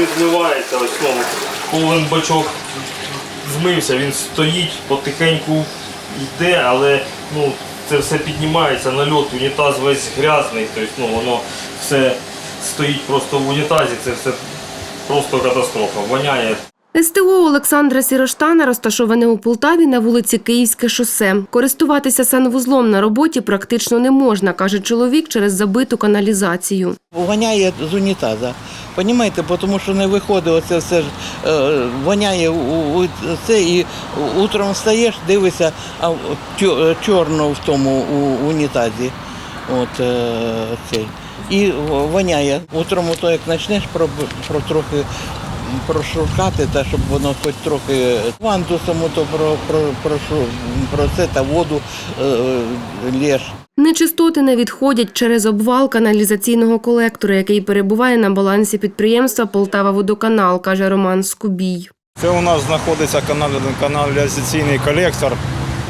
не змивається. Ось ну, повен бачок змився, він стоїть, потихеньку йде, але ну, це все піднімається, нальот, унітаз весь грязний, тобто ну, воно все стоїть просто в унітазі, це все просто катастрофа. Воняє. СТО Олександра Сіроштана розташоване у Полтаві на вулиці Київське шосе. Користуватися санвузлом на роботі практично не можна, каже чоловік через забиту каналізацію. Воняє з унітаза. Понімаєте, тому що не виходить оце все ж е, воняє у, у це і утром встаєш, дивишся, а тьо- чорно в тому у, унітазі. От е, цей. І воняє. Утром то як почнеш про, про трохи прошуркати, та щоб воно хоч трохи вандусом то про, про, про, про це та воду е, лєш. Нечистоти не відходять через обвал каналізаційного колектора, який перебуває на балансі підприємства Полтава Водоканал, каже Роман Скубій. Це у нас знаходиться канал- каналізаційний колектор.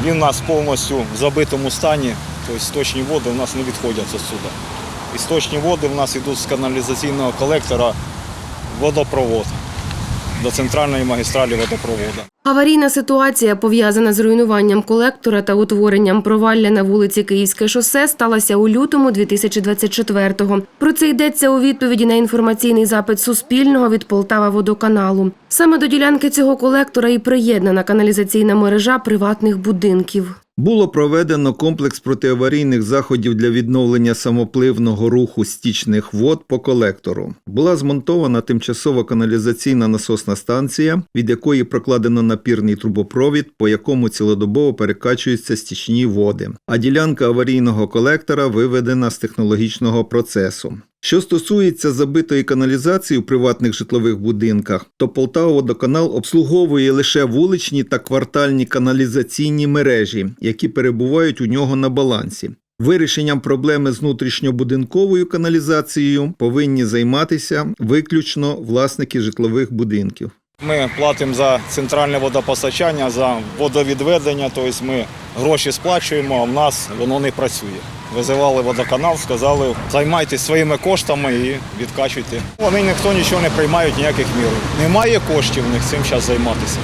Він у нас повністю в забитому стані, тобто сточні води у нас не відходять сюди. І сточні води у нас йдуть з каналізаційного колектора в водопровод до центральної магістралі водопроводу. Аварійна ситуація, пов'язана з руйнуванням колектора та утворенням провалля на вулиці Київське шосе, сталася у лютому 2024-го. Про це йдеться у відповіді на інформаційний запит Суспільного від Полтава водоканалу. Саме до ділянки цього колектора і приєднана каналізаційна мережа приватних будинків. Було проведено комплекс протиаварійних заходів для відновлення самопливного руху стічних вод по колектору. Була змонтована тимчасова каналізаційна насосна станція, від якої прокладено напірний трубопровід, по якому цілодобово перекачуються стічні води. А ділянка аварійного колектора виведена з технологічного процесу. Що стосується забитої каналізації у приватних житлових будинках, то Полтава водоканал обслуговує лише вуличні та квартальні каналізаційні мережі, які перебувають у нього на балансі. Вирішенням проблеми з внутрішньобудинковою каналізацією повинні займатися виключно власники житлових будинків. Ми платимо за центральне водопостачання, за водовідведення, тобто ми гроші сплачуємо, а в нас воно не працює. Визивали водоканал, сказали, займайтесь своїми коштами і відкачуйте. Вони ніхто нічого не приймають, ніяких мір. Немає коштів в них цим зараз займатися.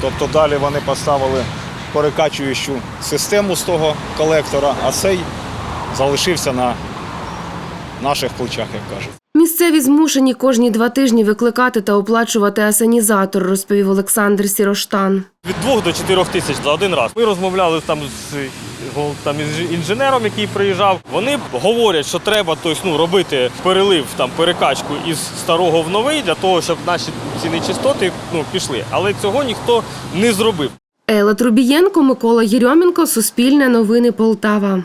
Тобто далі вони поставили перекачуючу систему з того колектора, а цей залишився на наших плечах, як кажуть. Місцеві змушені кожні два тижні викликати та оплачувати асанізатор, розповів Олександр Сіроштан. Від 2 до 4 тисяч за один раз. Ми розмовляли там з там, інженером, який приїжджав. Вони говорять, що треба тобто, ну, робити перелив, там, перекачку із старого в новий для того, щоб наші ці нечистоти ну, пішли. Але цього ніхто не зробив. Ела Трубієнко, Микола Єрьомінко, Суспільне новини Полтава.